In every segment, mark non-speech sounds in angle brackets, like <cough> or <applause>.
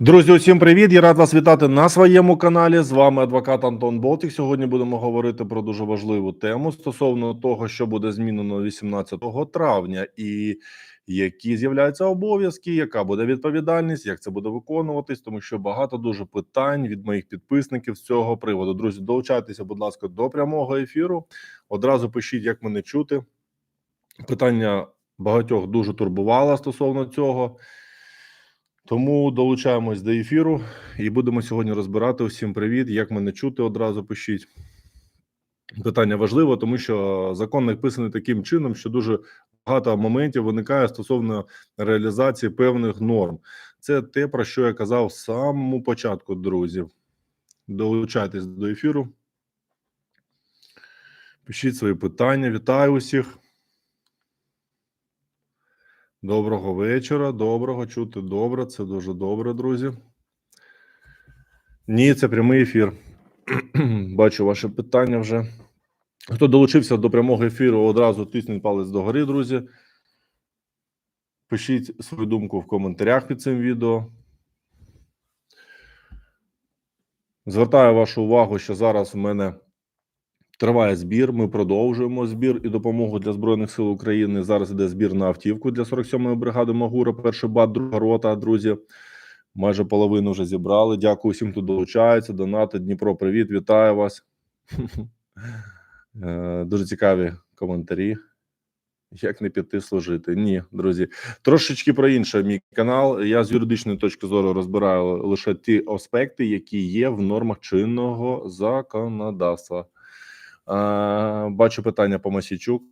Друзі, усім привіт! Я рад вас вітати на своєму каналі. З вами адвокат Антон Болтик. Сьогодні будемо говорити про дуже важливу тему стосовно того, що буде змінено 18 травня, і які з'являються обов'язки, яка буде відповідальність, як це буде виконуватись, тому що багато дуже питань від моїх підписників з цього приводу. Друзі, долучайтеся, будь ласка, до прямого ефіру. Одразу пишіть, як мене чути. Питання багатьох дуже турбувало стосовно цього. Тому долучаємось до ефіру і будемо сьогодні розбирати. Усім привіт. Як мене чути, одразу пишіть. Питання важливо, тому що закон написаний таким чином, що дуже багато моментів виникає стосовно реалізації певних норм. Це те, про що я казав в самому початку, друзі. Долучайтесь до ефіру. Пишіть свої питання. Вітаю усіх. Доброго вечора. Доброго чути добре. Це дуже добре, друзі. Ні, це прямий ефір. <clears throat> Бачу ваше питання вже. Хто долучився до прямого ефіру, одразу тисніть палець догори, друзі. Пишіть свою думку в коментарях під цим відео. Звертаю вашу увагу, що зараз в мене триває збір. Ми продовжуємо збір і допомогу для Збройних сил України. Зараз іде збір на автівку для 47-ї бригади Магура, перший бат, друга рота, друзі. Майже половину вже зібрали. Дякую всім, хто долучається. Донати Дніпро, привіт, вітаю вас. <laughs> Е, Дуже цікаві коментарі. Як не піти служити? Ні, друзі. Трошечки про інше. Мій канал. Я з юридичної точки зору розбираю лише ті аспекти, які є в нормах чинного законодавства. Е, Бачу питання по Масічук.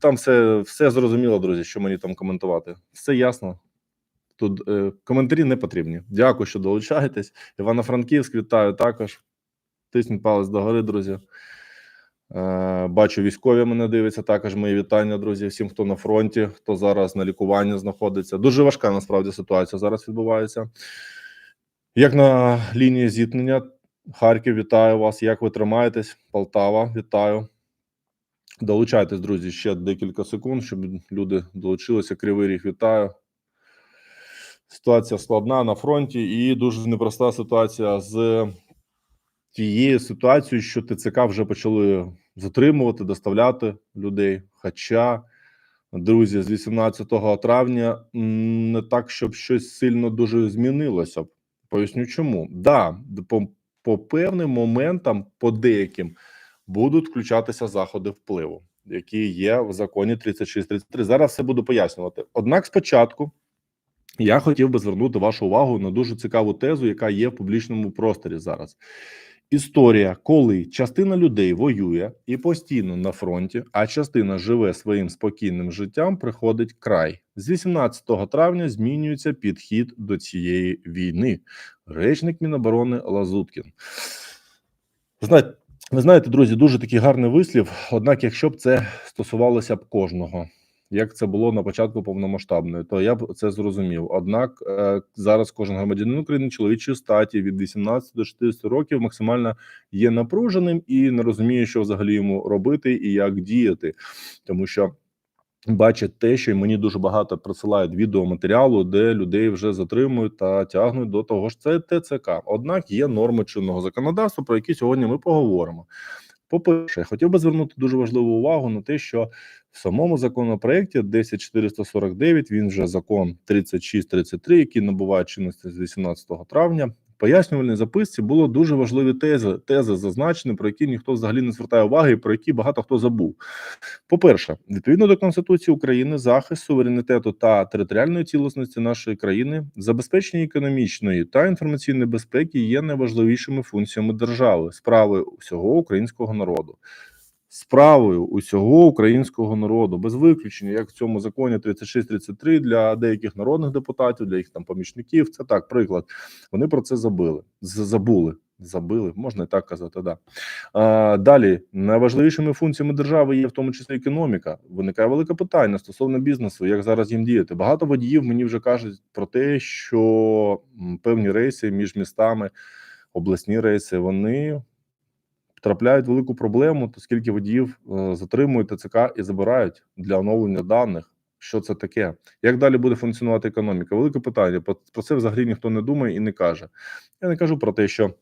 Там все, все зрозуміло, друзі. Що мені там коментувати? Все ясно. Тут е, коментарі не потрібні. Дякую, що долучаєтесь. Івано-Франківськ, вітаю також. Тисніть палець догори, друзі. Е, бачу, військові мене дивляться. Також мої вітання, друзі. Всім, хто на фронті, хто зараз на лікуванні знаходиться. Дуже важка насправді ситуація зараз відбувається. Як на лінії зіткнення, Харків, вітаю вас. Як ви тримаєтесь? Полтава, вітаю. Долучайтесь, друзі, ще декілька секунд, щоб люди долучилися. Кривий ріг, вітаю. Ситуація складна на фронті, і дуже непроста ситуація з тією ситуацією, що ТЦК вже почали затримувати, доставляти людей. Хоча, друзі, з 18 травня не так, щоб щось сильно дуже змінилося. Поясню, чому да, по, певним моментам, по деяким будуть включатися заходи впливу, які є в законі 3633. Зараз все буду пояснювати. Однак, спочатку. Я хотів би звернути вашу увагу на дуже цікаву тезу, яка є в публічному просторі зараз. Історія, коли частина людей воює і постійно на фронті, а частина живе своїм спокійним життям, приходить край. З 18 травня змінюється підхід до цієї війни. Речник Міноборони Лазуткін. Знаєте, ви знаєте, друзі, дуже такий гарний вислів. Однак, якщо б це стосувалося б кожного, як це було на початку повномасштабної, то я б це зрозумів. Однак е, зараз кожен громадянин України чоловічої статі від 18 до 60 років максимально є напруженим і не розуміє, що взагалі йому робити і як діяти, тому що. Бачить те, що мені дуже багато присилають відеоматеріалу, де людей вже затримують та тягнуть до того ж це ТЦК. Однак є норми чинного законодавства, про які сьогодні ми поговоримо. По-перше, я хотів би звернути дуже важливу увагу на те, що в самому законопроекті 10449, він вже закон 3633, який набуває чинності з 18 травня. Пояснювальній записці було дуже важливі тези, тези зазначені, про які ніхто взагалі не звертає уваги, і про які багато хто забув. По-перше, відповідно до Конституції України, захист суверенітету та територіальної цілісності нашої країни, забезпечення економічної та інформаційної безпеки є найважливішими функціями держави, справи всього українського народу. Справою усього українського народу без виключення, як в цьому законі 3633 для деяких народних депутатів, для їх там помічників. Це так, приклад. Вони про це забили. Забули. Забили, можна і так казати, да. А, далі найважливішими функціями держави є в тому числі економіка. Виникає велике питання стосовно бізнесу, як зараз їм діяти. Багато водіїв мені вже кажуть про те, що певні рейси між містами, обласні рейси, вони трапляють велику проблему, оскільки водіїв е, затримують ТЦК і забирають для оновлення даних. Що це таке? Як далі буде функціонувати економіка? Велике питання. Про це взагалі ніхто не думає і не каже. Я не кажу про те, що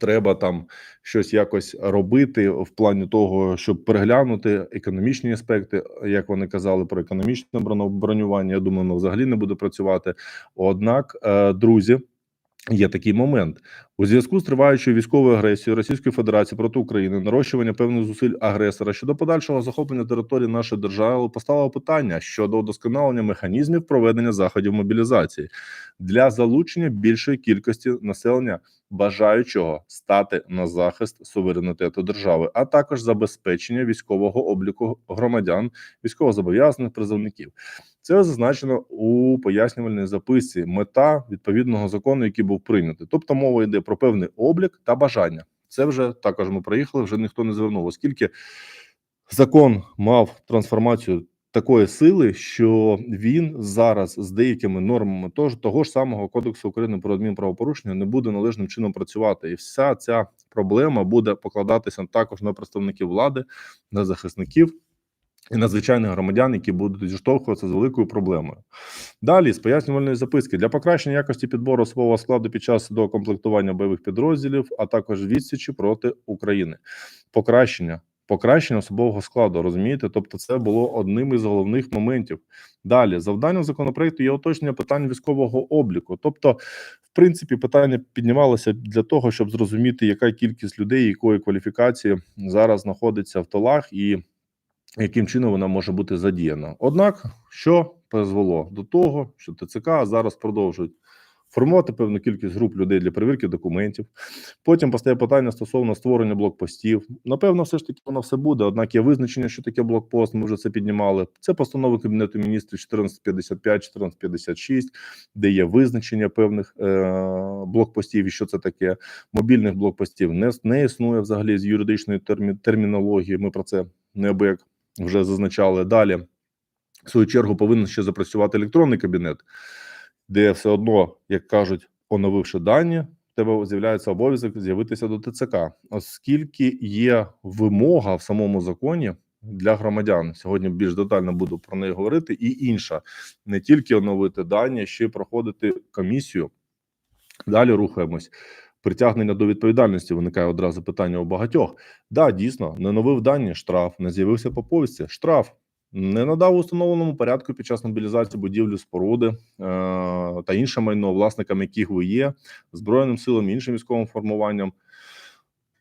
треба там щось якось робити в плані того, щоб переглянути економічні аспекти, як вони казали про економічне бронювання. Я думаю, воно взагалі не буде працювати. Однак, е, друзі. Є такий момент у зв'язку з триваючою військовою агресією Російської Федерації проти України, нарощування певних зусиль агресора щодо подальшого захоплення території нашої держави поставило питання щодо удосконалення механізмів проведення заходів мобілізації для залучення більшої кількості населення, бажаючого стати на захист суверенітету держави, а також забезпечення військового обліку громадян, військовозобов'язаних призовників. Це зазначено у пояснювальній записці. Мета відповідного закону, який був прийнятий. Тобто мова йде про певний облік та бажання. Це вже також ми проїхали. Вже ніхто не звернув, оскільки закон мав трансформацію такої сили, що він зараз з деякими нормами того того ж самого кодексу України про адмінправопорушення не буде належним чином працювати, і вся ця проблема буде покладатися також на представників влади, на захисників і на звичайних громадян, які будуть зіштовхуватися з великою проблемою. Далі з пояснювальної записки для покращення якості підбору особового складу під час докомплектування бойових підрозділів, а також відсічі проти України. Покращення. Покращення особового складу, розумієте? Тобто, це було одним із головних моментів. Далі, завданням законопроекту є уточнення питань військового обліку. Тобто, в принципі, питання піднімалося для того, щоб зрозуміти, яка кількість людей, якої кваліфікації зараз знаходиться в толах, і яким чином вона може бути задіяна. Однак, що призвело до того, що ТЦК зараз продовжують формувати певну кількість груп людей для перевірки документів. Потім постає питання стосовно створення блокпостів. Напевно, все ж таки воно все буде. Однак є визначення, що таке блокпост. Ми вже це піднімали. Це постанови кабінету міністрів 1455, 1456, де є визначення певних е- блокпостів. І що це таке? Мобільних блокпостів не, не існує взагалі з юридичної термі, термінології. Ми про це неабияк вже зазначали далі. В свою чергу повинен ще запрацювати електронний кабінет, де все одно, як кажуть, оновивши дані, в тебе з'являється обов'язок з'явитися до ТЦК, оскільки є вимога в самому законі для громадян. Сьогодні більш детально буду про неї говорити. І інша не тільки оновити дані, ще й проходити комісію. Далі рухаємось. Притягнення до відповідальності виникає одразу питання у багатьох. Да, дійсно, не новив дані штраф, не з'явився по повісті штраф, не надав установленому порядку під час мобілізації будівлі споруди е- та інше майно, власникам яких ви є, збройним силам, іншим військовим формуванням.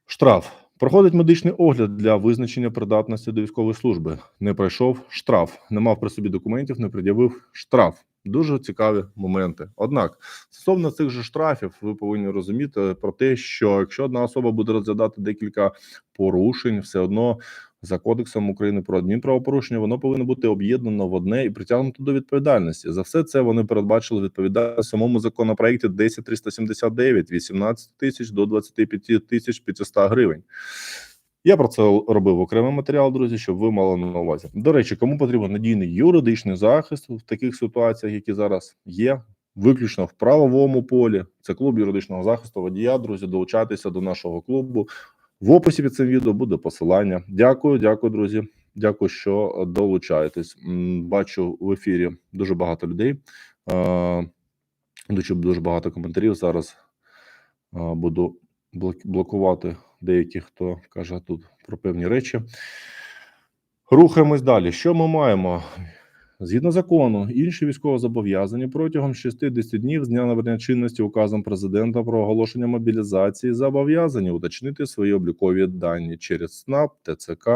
Штраф проходить медичний огляд для визначення придатності до військової служби. Не пройшов штраф, не мав при собі документів, не пред'явив штраф. Дуже цікаві моменти. Однак, стосовно цих же штрафів, ви повинні розуміти про те, що якщо одна особа буде розглядати декілька порушень, все одно за кодексом України про адмінправопорушення, воно повинно бути об'єднано в одне і притягнуто до відповідальності. За все це вони передбачили відповідальність самому законопроекті 10379 – 18 тисяч до 25 тисяч 500 гривень. Я про це робив окремий матеріал, друзі, щоб ви мали на увазі. До речі, кому потрібен надійний юридичний захист в таких ситуаціях, які зараз є, виключно в правовому полі. Це клуб юридичного захисту водія. Друзі, долучайтеся до нашого клубу. В описі під цим відео буде посилання. Дякую, дякую, друзі. Дякую, що долучаєтесь. Бачу в ефірі дуже багато людей. Дуже дуже багато коментарів. Зараз буду блокувати деяких, хто каже тут про певні речі. Рухаємось далі. Що ми маємо? Згідно закону, інші військовозобов'язані протягом 60 днів з дня набрання чинності указом президента про оголошення мобілізації зобов'язані уточнити свої облікові дані через СНАП, ТЦК,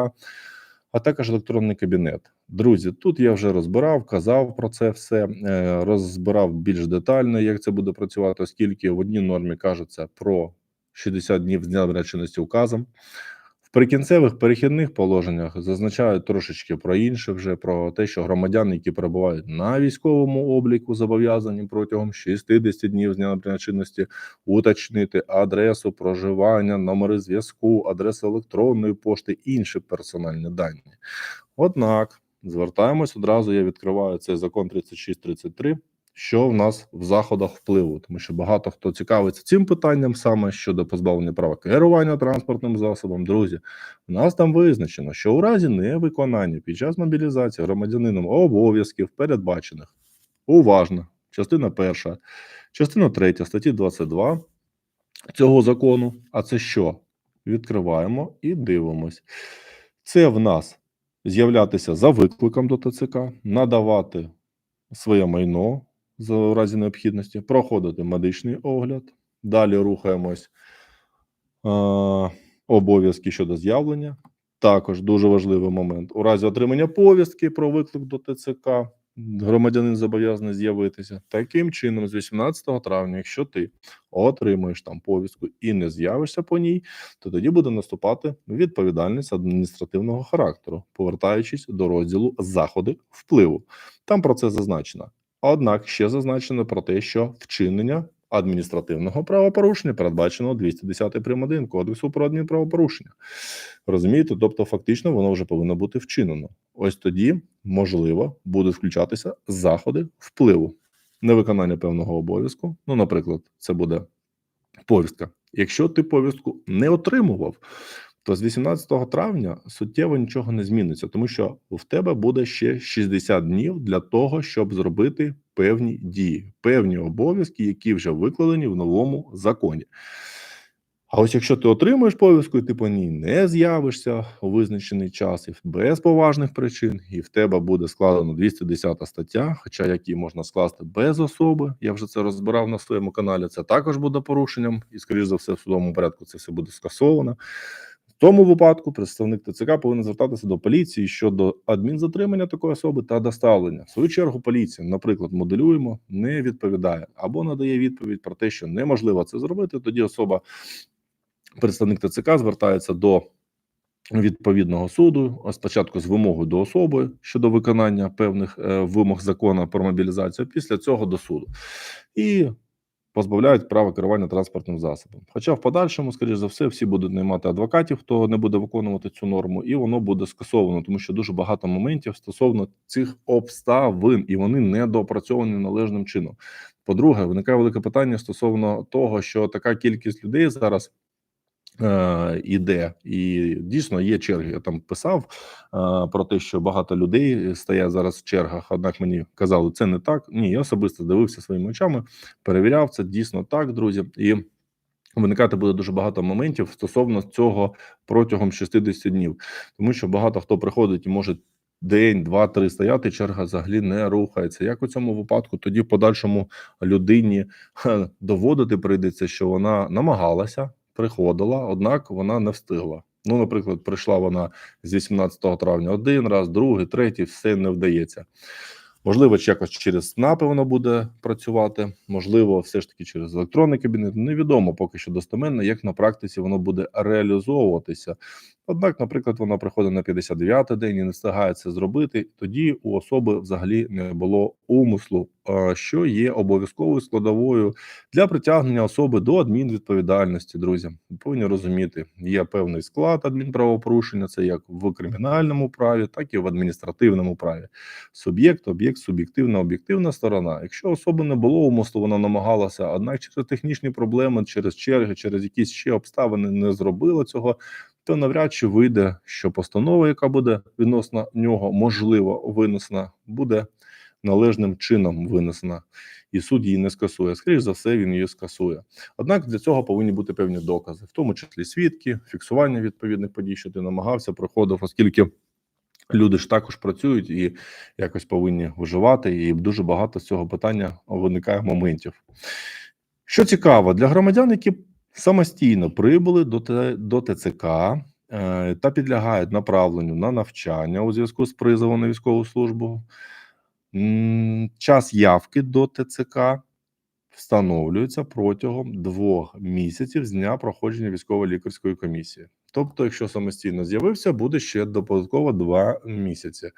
а також електронний кабінет. Друзі, тут я вже розбирав, казав про це все, е, розбирав більш детально, як це буде працювати, оскільки в одній нормі кажеться про 60 днів з дня чинності указом. В прикінцевих перехідних положеннях зазначають трошечки про інше, вже про те, що громадяни, які перебувають на військовому обліку, зобов'язані протягом 60 днів з дня набрання чинності уточнити адресу проживання, номери зв'язку, адресу електронної пошти, інші персональні дані. Однак звертаємось одразу. Я відкриваю цей закон 3633 що в нас в заходах впливу, тому що багато хто цікавиться цим питанням саме щодо позбавлення права керування транспортним засобом. Друзі, у нас там визначено, що у разі невиконання під час мобілізації громадянином обов'язків передбачених уважно, частина перша, частина третя статті 22 цього закону. А це що? Відкриваємо і дивимось. Це в нас з'являтися за викликом до ТЦК, надавати своє майно у разі необхідності, проходити медичний огляд. Далі рухаємось е, обов'язки щодо з'явлення. Також дуже важливий момент. У разі отримання повістки про виклик до ТЦК громадянин зобов'язаний з'явитися. Таким чином, з 18 травня, якщо ти отримуєш там повістку і не з'явишся по ній, то тоді буде наступати відповідальність адміністративного характеру, повертаючись до розділу заходи впливу. Там про це зазначено. Однак ще зазначено про те, що вчинення адміністративного правопорушення передбачено 210 прим. 1 Кодексу про адмінправопорушення. Розумієте? Тобто, фактично, воно вже повинно бути вчинено. Ось тоді, можливо, будуть включатися заходи впливу, невиконання певного обов'язку. Ну, наприклад, це буде повістка. Якщо ти повістку не отримував, то з 18 травня суттєво нічого не зміниться, тому що в тебе буде ще 60 днів для того, щоб зробити певні дії, певні обов'язки, які вже викладені в новому законі. А ось якщо ти отримуєш повістку, і ти по ній не з'явишся у визначений час і без поважних причин, і в тебе буде складено 210 стаття, хоча які можна скласти без особи, я вже це розбирав на своєму каналі. Це також буде порушенням, і, скоріш за все, в судовому порядку це все буде скасовано. Тому випадку представник ТЦК повинен звертатися до поліції щодо адмінзатримання такої особи та доставлення. В свою чергу поліція, наприклад, моделюємо, не відповідає або надає відповідь про те, що неможливо це зробити. Тоді особа, представник ТЦК, звертається до відповідного суду. Спочатку з вимогою до особи щодо виконання певних е, вимог закону про мобілізацію. Після цього до суду і позбавляють права керування транспортним засобом. Хоча в подальшому, скоріш за все, всі будуть наймати адвокатів, хто не буде виконувати цю норму, і воно буде скасовано, тому що дуже багато моментів стосовно цих обставин, і вони не допрацьовані належним чином. По-друге, виникає велике питання стосовно того, що така кількість людей зараз. Е, іде і дійсно є черги. Я там писав е, про те, що багато людей стоять зараз в чергах. Однак мені казали, це не так. Ні, я особисто дивився своїми очами, перевіряв це дійсно так, друзі. І виникати буде дуже багато моментів стосовно цього протягом 60 днів, тому що багато хто приходить і може. День, два, три стояти, черга взагалі не рухається. Як у цьому випадку тоді в подальшому людині доводити прийдеться, що вона намагалася приходила, однак вона не встигла. Ну, наприклад, прийшла вона з 18 травня один раз, другий, третій, все не вдається. Можливо, якось через СНАПи воно буде працювати, можливо, все ж таки через електронний кабінет. Невідомо поки що достеменно, як на практиці воно буде реалізовуватися. Однак, наприклад, вона приходить на 59-й день і не встигає це зробити. Тоді у особи взагалі не було умислу, що є обов'язковою складовою для притягнення особи до адмінвідповідальності. Друзі, ви повинні розуміти, є певний склад адмінправопорушення. Це як в кримінальному праві, так і в адміністративному праві. Суб'єкт, об'єкт, суб'єктивна, об'єктивна сторона. Якщо особи не було умислу, вона намагалася, однак через технічні проблеми, через черги, через якісь ще обставини не зробила цього то навряд чи вийде, що постанова, яка буде відносно нього можливо винесена, буде належним чином винесена, і суд її не скасує. Скоріше за все, він її скасує. Однак для цього повинні бути певні докази, в тому числі свідки, фіксування відповідних подій, що ти намагався, проходив, оскільки. Люди ж також працюють і якось повинні виживати, і дуже багато з цього питання виникає моментів. Що цікаво, для громадян, які самостійно прибули до ТЦК е, та підлягають направленню на навчання у зв'язку з призовом на військову службу. Час явки до ТЦК встановлюється протягом двох місяців з дня проходження військово-лікарської комісії. Тобто, якщо самостійно з'явився, буде ще додатково два місяці.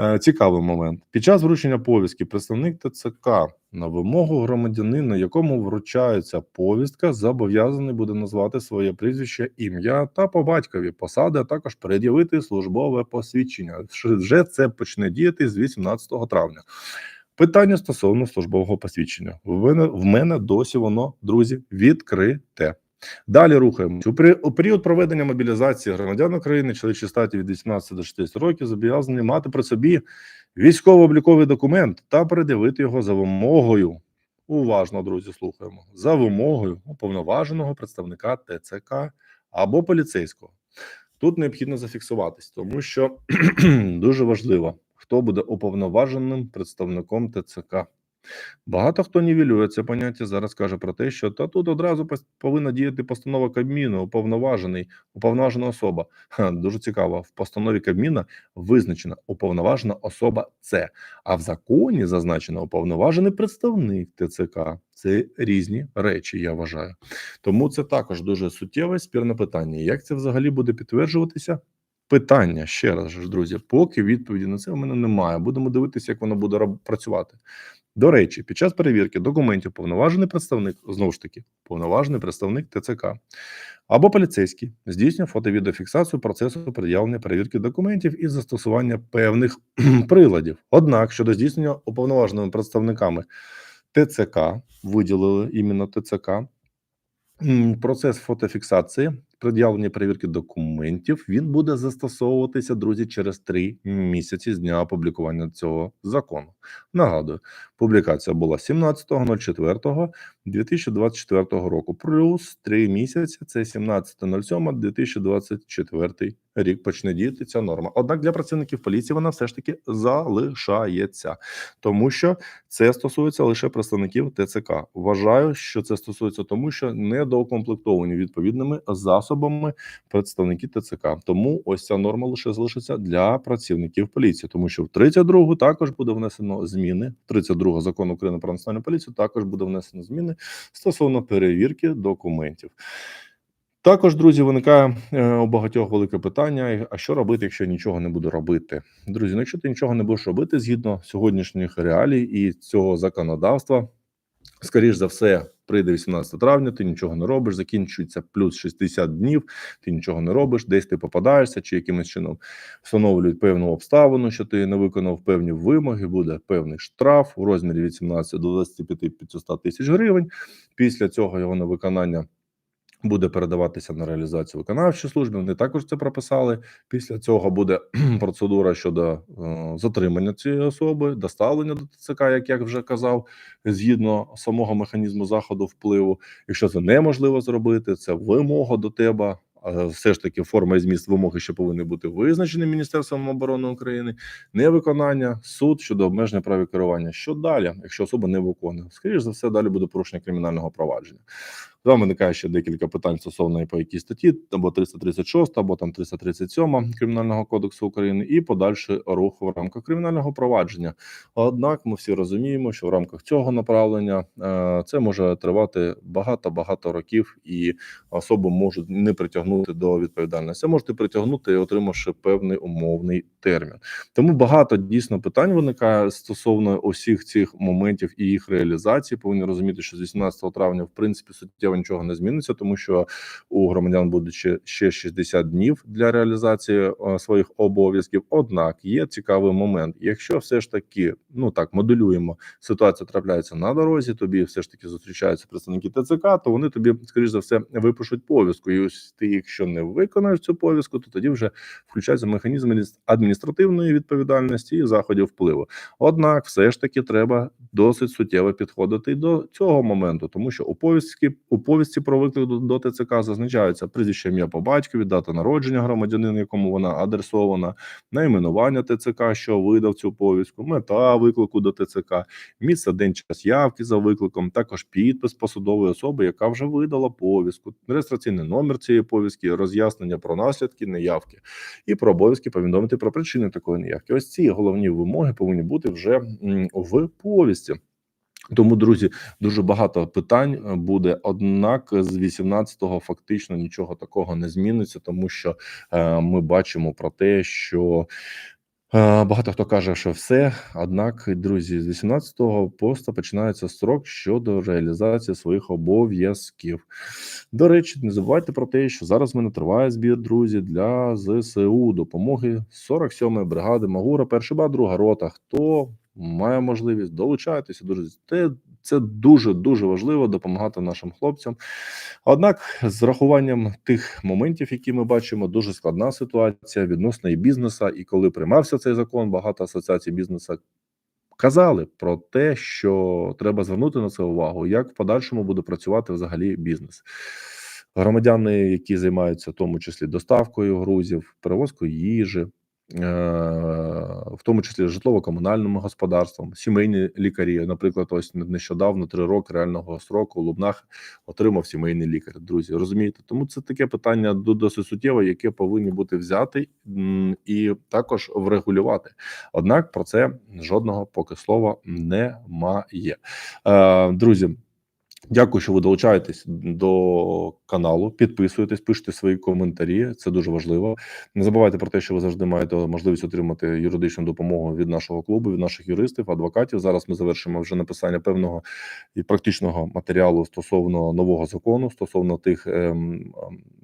Е, цікавий момент. Під час вручення повістки представник ТЦК на вимогу громадянина, якому вручається повістка, зобов'язаний буде назвати своє прізвище, ім'я та по батькові посади, а також пред'явити службове посвідчення. Вже це почне діяти з 18 травня. Питання стосовно службового посвідчення. В мене, досі воно, друзі, відкрите. Далі рухаємось. У, пері- у період проведення мобілізації громадян України, чоловічі статі від 18 до 60 років, зобов'язані мати при собі військово-обліковий документ та пред'явити його за вимогою. Уважно, друзі, слухаємо. За вимогою уповноваженого представника ТЦК або поліцейського. Тут необхідно зафіксуватись, тому що <clears throat> дуже важливо, хто буде уповноваженим представником ТЦК. Багато хто нівелює це поняття. Зараз каже про те, що та тут одразу повинна діяти постанова Кабміну, уповноважений, уповноважена особа. Ха, дуже цікаво. В постанові Кабміна визначена уповноважена особа це, а в законі зазначено уповноважений представник ТЦК. Це різні речі, я вважаю. Тому це також дуже суттєве спірне питання. Як це взагалі буде підтверджуватися? Питання ще раз друзі, поки відповіді на це у мене немає. Будемо дивитися, як воно буде працювати. До речі, під час перевірки документів повноважений представник, знову ж таки, повноважений представник ТЦК або поліцейський здійснює фото-відеофіксацію процесу пред'явлення перевірки документів і застосування певних <clears throat> приладів. Однак щодо здійснення уповноваженими представниками ТЦК, виділили іменно ТЦК, процес фотофіксації, пред'явлення перевірки документів, він буде застосовуватися, друзі, через три місяці з дня опублікування цього закону. Нагадую, публікація була 17.04.2024 року, плюс три місяці, це 17.07.2024 рік почне діяти ця норма. Однак для працівників поліції вона все ж таки залишається, тому що це стосується лише представників ТЦК. Вважаю, що це стосується тому, що недоукомплектовані відповідними засобами представники ТЦК. Тому ось ця норма лише залишиться для працівників поліції, тому що в 32 також буде внесено зміни. 32 закону України про національну поліцію також буде внесено зміни стосовно перевірки документів. Також, друзі, виникає е, у багатьох велике питання: а що робити, якщо нічого не буду робити? Друзі, ну якщо ти нічого не будеш робити згідно сьогоднішніх реалій і цього законодавства, скоріш за все, прийде 18 травня, ти нічого не робиш, закінчується плюс 60 днів, ти нічого не робиш, десь ти попадаєшся, чи якимось чином встановлюють певну обставину, що ти не виконав певні вимоги, буде певний штраф у розмірі від 17 до 25 500 тисяч гривень. Після цього його невиконання виконання буде передаватися на реалізацію виконавчої служби. Вони також це прописали. Після цього буде <clears throat> процедура щодо е, затримання цієї особи, доставлення до ТЦК, як я вже казав, згідно самого механізму заходу впливу. Якщо це неможливо зробити, це вимога до тебе. а Все ж таки, форма і зміст вимоги, що повинні бути визначені Міністерством оборони України, невиконання, суд щодо обмеження права керування. Що далі, якщо особа не виконує? Скоріше за все, далі буде порушення кримінального провадження. Там виникає ще декілька питань стосовно по якій статті, або 336, або там 337 Кримінального кодексу України, і подальший рух в рамках кримінального провадження. Однак ми всі розуміємо, що в рамках цього направлення е, це може тривати багато багато років, і особу можуть не притягнути до відповідальності. а Можете притягнути, отримавши певний умовний термін. Тому багато дійсно питань виникає стосовно усіх цих моментів і їх реалізації. Повинні розуміти, що з 18 травня в принципі суттєво нічого не зміниться, тому що у громадян буде ще, ще 60 днів для реалізації е, своїх обов'язків. Однак є цікавий момент. Якщо все ж таки, ну так моделюємо, ситуація трапляється на дорозі, тобі все ж таки зустрічаються представники ТЦК, то вони тобі, скоріш за все, випишуть повістку. І ось ти, якщо не виконаєш цю повістку, то тоді вже включається механізм адміністративної відповідальності і заходів впливу. Однак, все ж таки, треба досить суттєво підходити до цього моменту, тому що у повістці у повістці про виклик до, до ТЦК зазначаються прізвище ім'я по батькові, дата народження громадянина, якому вона адресована, найменування ТЦК, що видав цю повістку, мета виклику до ТЦК, місце день час явки за викликом, також підпис посадової особи, яка вже видала повістку, реєстраційний номер цієї повістки, роз'яснення про наслідки неявки і про обов'язки повідомити про причини такої неявки. Ось ці головні вимоги повинні бути вже в повісті. Тому, друзі, дуже багато питань е, буде. Однак, з 18-го фактично нічого такого не зміниться, тому що е, ми бачимо про те, що е, багато хто каже, що все. Однак, друзі, з 18-го просто починається строк щодо реалізації своїх обов'язків. До речі, не забувайте про те, що зараз в мене триває збір, друзі, для ЗСУ допомоги 47-ї бригади Магура, перший ба, друга рота. Хто має можливість, долучайтеся. Друзі, це, дуже дуже важливо допомагати нашим хлопцям. Однак, з рахуванням тих моментів, які ми бачимо, дуже складна ситуація відносно і бізнесу. І коли приймався цей закон, багато асоціацій бізнесу казали про те, що треба звернути на це увагу, як в подальшому буде працювати взагалі бізнес. Громадяни, які займаються в тому числі доставкою грузів, перевозкою їжі, в тому числі житлово-комунальним господарством, сімейні лікарі. Наприклад, ось нещодавно три роки реального сроку у Лубнах отримав сімейний лікар. Друзі, розумієте? Тому це таке питання до- досить суттєве, яке повинні бути взяти і також врегулювати. Однак про це жодного поки слова немає. Е, друзі. Дякую, що ви долучаєтесь до каналу. Підписуєтесь, пишете свої коментарі. Це дуже важливо. Не забувайте про те, що ви завжди маєте можливість отримати юридичну допомогу від нашого клубу, від наших юристів, адвокатів. Зараз ми завершимо вже написання певного і практичного матеріалу стосовно нового закону, стосовно тих ем, ем,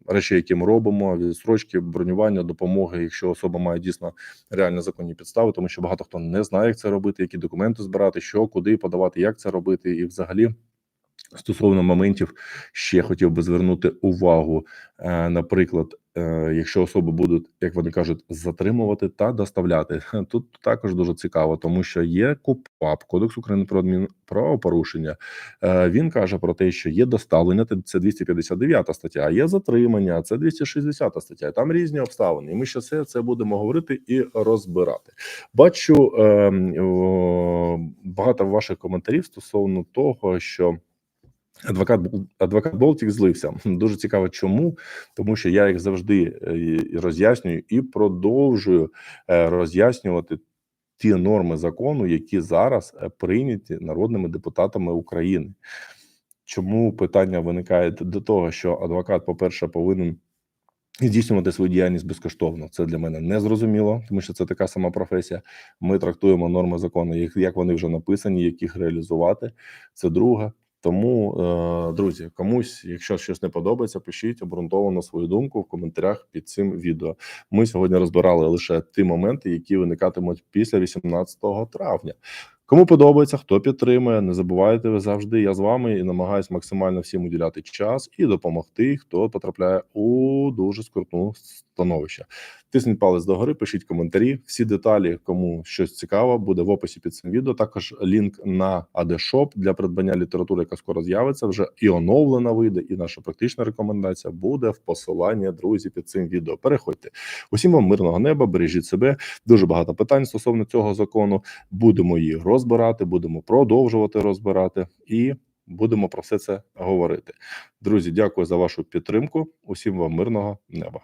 речей, які ми робимо: відстрочки, бронювання, допомоги, якщо особа має дійсно реальні законні підстави, тому що багато хто не знає, як це робити, які документи збирати, що куди подавати, як це робити, і взагалі. Стосовно моментів, ще хотів би звернути увагу. Е, наприклад, е, якщо особи будуть, як вони кажуть, затримувати та доставляти, <laughs> тут також дуже цікаво, тому що є КУПАП, Кодекс України про адмінправопорушення. Е, Він каже про те, що є доставлення, це- це 259 стаття, а є затримання, це 260 стаття. Там різні обставини. І ми ще все це будемо говорити і розбирати. Бачу ем, багато ваших коментарів стосовно того, що. Адвокат адвокат Болтік злився. Дуже цікаво, чому тому, що я як завжди е, роз'яснюю і продовжую е, роз'яснювати ті норми закону, які зараз е, прийняті народними депутатами України. Чому питання виникає до того, що адвокат, по-перше, повинен здійснювати свою діяльність безкоштовно? Це для мене не зрозуміло, тому що це така сама професія. Ми трактуємо норми закону, як, вони вже написані, як їх реалізувати. Це друге. Тому, е, друзі, комусь, якщо щось не подобається, пишіть обґрунтовано свою думку в коментарях під цим відео. Ми сьогодні розбирали лише ті моменти, які виникатимуть після 18 травня. Кому подобається, хто підтримує, не забувайте ви завжди. Я з вами і намагаюсь максимально всім уділяти час і допомогти, хто потрапляє у дуже скрутну становище. Тисніть палець догори, пишіть коментарі. Всі деталі, кому щось цікаво, буде в описі під цим відео. Також лінк на AD для придбання літератури, яка скоро з'явиться. Вже і оновлена вийде, і наша практична рекомендація буде в посиланні, друзі, під цим відео. Переходьте. Усім вам мирного неба, бережіть себе. Дуже багато питань стосовно цього закону. Будемо її розбирати, будемо продовжувати розбирати і. Будемо про все це говорити, друзі. Дякую за вашу підтримку. Усім вам мирного неба.